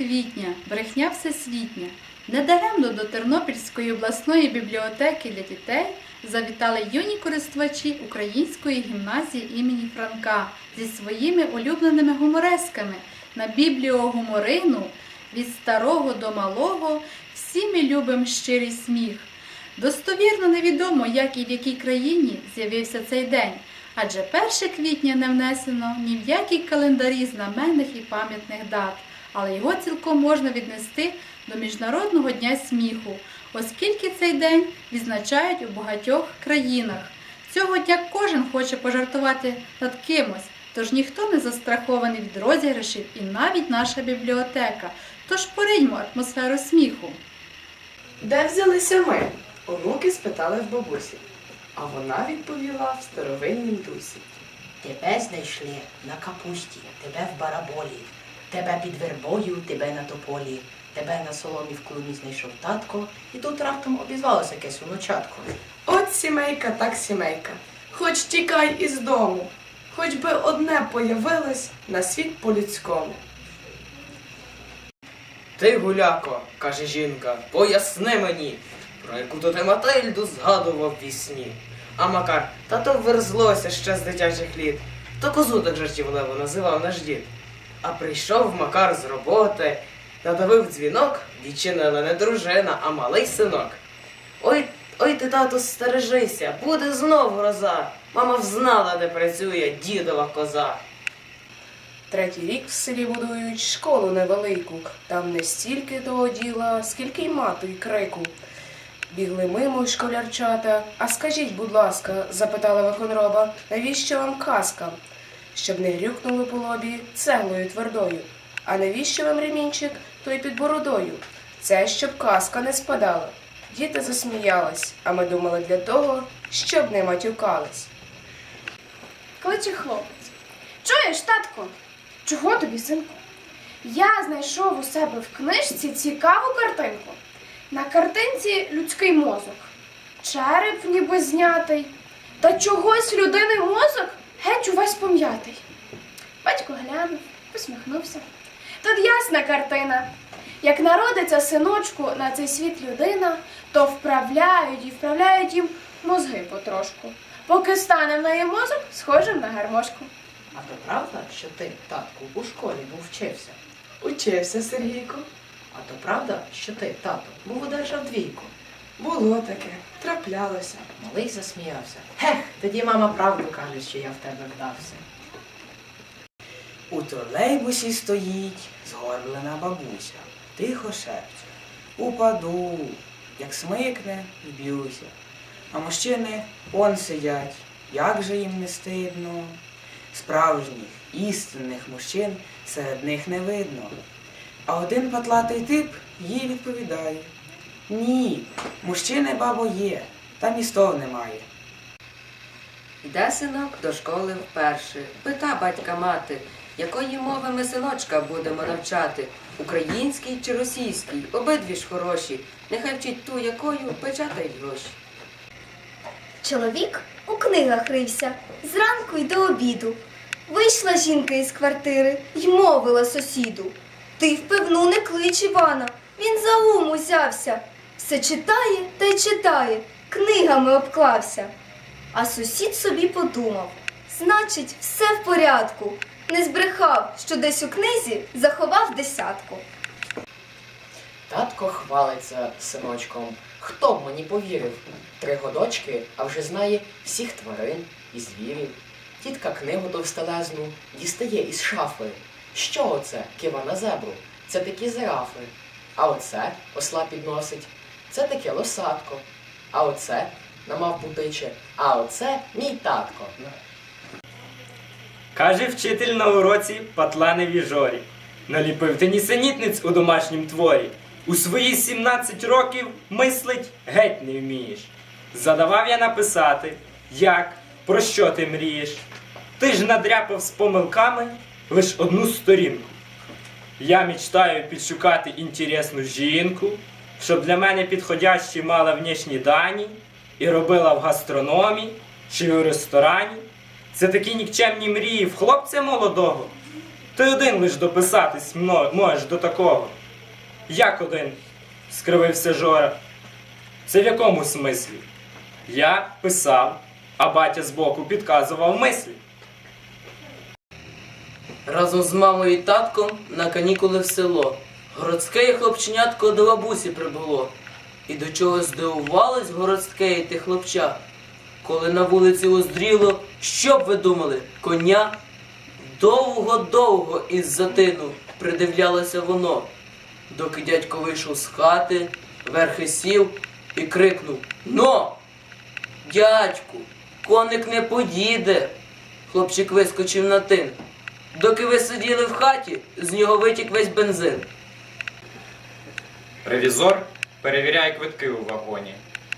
народною приказкою 1 квітня брехня всесвітня. Недаремно до Тернопільської обласної бібліотеки для дітей завітали юні користувачі Української гімназії імені Франка зі своїми улюбленими гуморесками на бібліогуморину від старого до малого. Всі ми любимо щирий сміх. Достовірно невідомо, як і в якій країні з'явився цей день, адже 1 квітня не внесено ні в які календарі знаменних і пам'ятних дат, але його цілком можна віднести до Міжнародного дня сміху, оскільки цей день відзначають у багатьох країнах. Цього дня кожен хоче пожартувати над кимось, тож ніхто не застрахований від розіграшів і навіть наша бібліотека. Тож пориньмо атмосферу сміху. Де взялися ми? Онуки спитали в бабусі, а вона відповіла в старовиннім дусі. Тебе знайшли на капусті, тебе в бараболі, тебе під вербою, тебе на тополі, тебе на соломі в клубі знайшов татко, і тут раптом обізвалося якесь внучатко. От сімейка, так сімейка. Хоч тікай із дому, хоч би одне появилось на світ по-людському. Ти, гуляко, каже жінка, поясни мені, про яку то ти Матильду згадував в вісні. А Макар, та то верзлося ще з дитячих літ. То козу так жартівливо називав наш дід. А прийшов Макар з роботи, надавив дзвінок, відчинила не дружина, а малий синок. Ой, ой ти, тату, стережися, буде знов гроза. Мама взнала, де працює дідова коза. Третій рік в селі будують школу невелику. Там не стільки того діла, скільки й мату й крику. Бігли мимо школярчата. А скажіть, будь ласка, запитала виконроба, навіщо вам казка? Щоб не грюкнули по лобі цеглою твердою. А навіщо вам ремінчик той під бородою? Це щоб казка не спадала. Діти засміялись, а ми думали для того, щоб не матюкались. Кличе хлопець. Чуєш, татку? Чого тобі, синку? Я знайшов у себе в книжці цікаву картинку. На картинці людський мозок. Череп ніби знятий. Та чогось людини мозок геть увесь пом'ятий. Батько глянув, посміхнувся. Тут ясна картина. Як народиться синочку на цей світ людина, то вправляють і вправляють їм мозги потрошку, поки стане в неї мозок схожим на гармошку. А то правда, що ти, татку, у школі був вчився? Учився Сергійко. А то правда, що ти, тато, був одержав двійку? Було таке, траплялося. Малий засміявся. Гех, тоді мама правду каже, що я в тебе вдався. У тролейбусі стоїть згорблена бабуся, тихо шепче. Упаду, як смикне, вб'юся. А мужчини он сидять, як же їм не стидно. Справжніх, істинних мужчин серед них не видно. А один патлатий тип їй відповідає: Ні, мужчини бабо є, та містов немає. Йде синок до школи вперше. Пита батька мати, якої мови ми синочка будемо навчати? Українській чи російській? Обидві ж хороші. Нехай вчить ту, якою печатають гроші. Чоловік у книгах рився зранку й до обіду. Вийшла жінка із квартири й мовила сусіду. Ти в пивну не клич Івана, він за ум узявся. Все читає та й читає, книгами обклався. А сусід собі подумав значить, все в порядку. Не збрехав, що десь у книзі заховав десятку. Татко хвалиться синочком. Хто б мені повірив? Три годочки, а вже знає всіх тварин і звірів. Тітка книгу товстелезну дістає із шафи. Що оце? Кива на зебру. Це такі зерафи. А оце осла підносить. Це таке лосатко. А оце на мавпу тиче. А оце мій татко. Каже вчитель на уроці Патланеві жорі. Наліпив ти нісенітниць у домашнім творі. У свої 17 років мислить геть не вмієш. Задавав я написати, як, про що ти мрієш. Ти ж надряпав з помилками лиш одну сторінку. Я мечтаю підшукати інтересну жінку, щоб для мене підходящі мала внешні дані і робила в гастрономі чи у ресторані. Це такі нікчемні мрії в хлопця молодого. Ти один лиш дописатись можеш до такого. Як один? скривився Жора. Це в якому смислі? Я писав, а батя збоку підказував мислі. Разом з мамою і татком на канікули в село. Городське хлопченятко до бабусі прибуло. І до чого здивувалось городське і те хлопча. Коли на вулиці оздріло, що б ви думали, коня? Довго-довго із затину придивлялося воно, доки дядько вийшов з хати, верхи сів і крикнув Но! Дядьку, коник не поїде. Хлопчик вискочив на тин. Доки ви сиділи в хаті, з нього витік весь бензин. Ревізор перевіряє квитки у вагоні.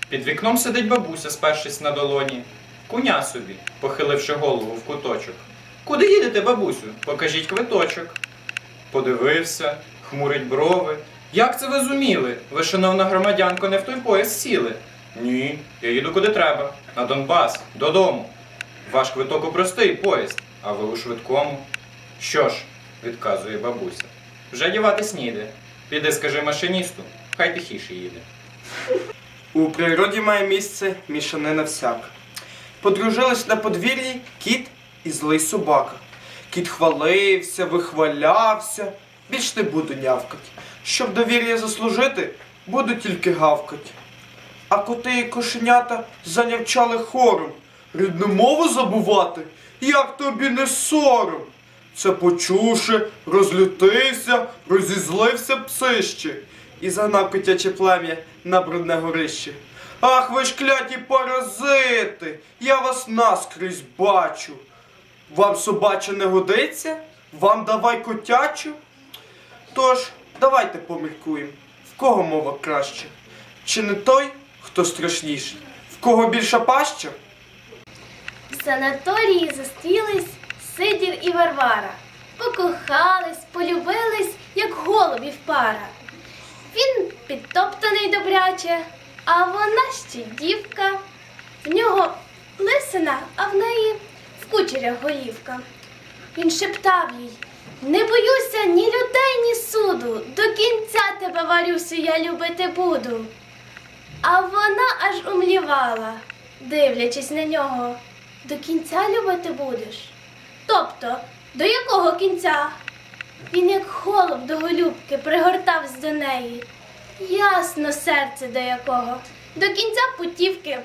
Під вікном сидить бабуся, спершись на долоні. Куня собі, похиливши голову в куточок. Куди їдете, бабусю? Покажіть квиточок. Подивився, хмурить брови. Як це ви зуміли? Ви, шановна громадянко, не в той поїзд сіли? Ні, я їду куди треба. На Донбас, додому. Ваш квиток у простий поїзд, а ви у швидкому. Що ж, відказує бабуся, вже діватись ніде. Піди скажи машиністу, хай тихіше їде. У природі має місце мішанина всяка. Подружились на подвір'ї кіт і злий собака. Кіт хвалився, вихвалявся, більш не буду нявкать. Щоб довір'я заслужити, буду тільки гавкать. А коти і кошенята занявчали хором. Рідну мову забувати, як тобі не сором. Це почувши, розлютився, розізлився псище і загнав котяче плем'я на брудне горище. Ах ви ж кляті паразити! Я вас наскрізь бачу. Вам собача не годиться? Вам давай котячу? Тож, давайте поміркуємо, в кого мова краще? Чи не той, хто страшніший? В кого більша паща? В санаторії зустрілись Сидір і Варвара. Покохались, полюбились, як голубів пара. Він підтоптаний добряче, а вона ще дівка. В нього лисина, а в неї в кучерях голівка. Він шептав їй Не боюся ні людей, ні суду. До кінця тебе, Варюсю, я любити буду. А вона аж умлівала, дивлячись на нього. До кінця любити будеш? Тобто, до якого кінця? Він, як холод до голюбки, пригортався до неї. Ясно серце до якого. До кінця путівки.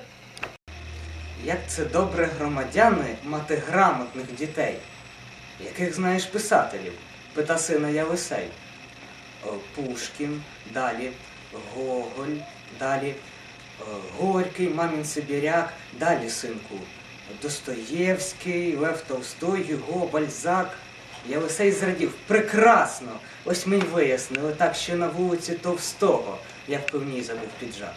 Як це добре громадяни мати грамотних дітей. Яких знаєш писателів? Пита сина Явисей. Пушкін, далі Гоголь, далі е, Горький, Мамін Сибіряк, далі синку. Достоєвський, Лев Толстой, Юго, Бальзак. Явисей зрадів. Прекрасно! Ось ми й вияснили так, що на вулиці Товстого я в певній забув піджак.